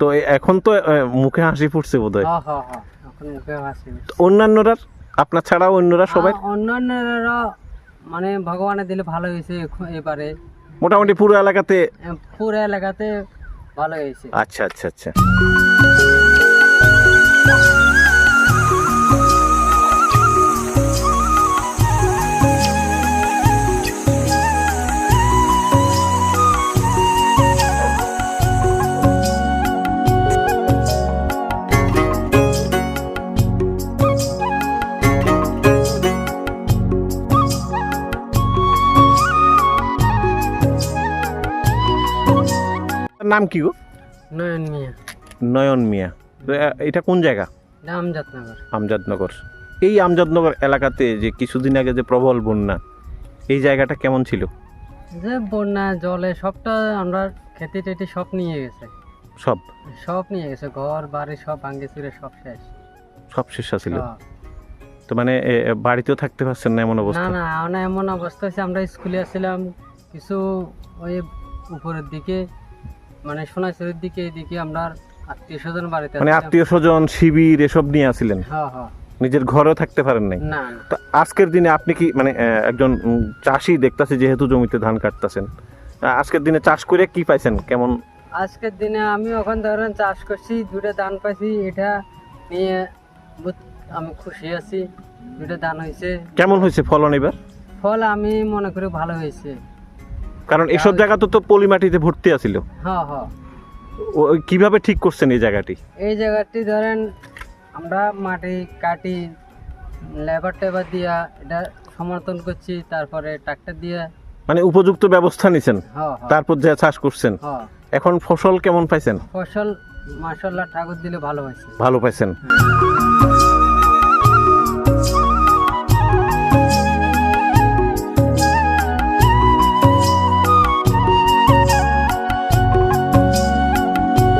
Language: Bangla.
তো এখন তো মুখে হাসি ফুটছে বোধ হয় হ্যাঁ হ্যাঁ হ্যাঁ অন্যান্যরা আপনার ছাড়া অন্যরা সবাই? অন্যান্যরা মানে ভগবানের দিলে ভালো হয়েছে এবারে। মোটামুটি পুরো এলাকাতে পুরো এলাকাতে ভালো হয়েছে। আচ্ছা আচ্ছা আচ্ছা। নাম কি গো? নয়ন মিয়া। নয়ন মিয়া। তো এটা কোন জায়গা? আমজাদনগর। আমজাদনগর। এই আমজাদনগর এলাকাতে যে কিছুদিন আগে যে প্রবল বন্যা এই জায়গাটা কেমন ছিল? যে বন্যা জলে সবটা আমরা খেতে টেতে সব নিয়ে গেছে। সব? সব নিয়ে গেছে ঘর বাড়ি সব ভাঙ্গে চুরে সব শেষ। সব শেষ ছিল। তো মানে বাড়িতেও থাকতে পারছেন না এমন না অবস্থা না আমরা এমন অবস্থা হয়েছে আমরা স্কুলে আসছিলাম কিছু ওই উপরের দিকে মানে সোনাচুরের দিকে এদিকে আমরা আত্মীয় স্বজন বাড়িতে মানে আত্মীয় স্বজন শিবির এসব নিয়ে আসিলেন? হ্যাঁ হ্যাঁ। নিজের ঘরেও থাকতে পারেন নাই? না না। তো আজকের দিনে আপনি কি মানে একজন চাষি দেখতাছি যেহেতু জমিতে ধান কাটতেছেন আজকের দিনে চাষ করে কি পাইছেন? কেমন? আজকের দিনে আমি ওখান ধরেন চাষ করছি দুটো ধান পাইছি এটা নিয়ে আমি খুশি আছি দুটো ধান হয়েছে কেমন হয়েছে ফলন এবার? ফল আমি মনে করি ভালো হয়েছে কারণ এসব জায়গা তো তো পলি মাটিতে ভর্তি আছিল। হ্যাঁ হ্যাঁ। কীভাবে ঠিক করছেন এই জায়গাটি? এই জায়গাটি ধরেন আমরা মাটি কাটি লেবার টেবার দিয়া এটা সমর্থন করছি তারপরে ট্রাক্টর দিয়ে মানে উপযুক্ত ব্যবস্থা নিছেন হ্যাঁ তারপর যে চাষ করছেন। এখন ফসল কেমন পাইছেন? ফসল মাসাল্লাহ ঠাকুর দিলে ভালো হয়েছে ভালো পাইছেন।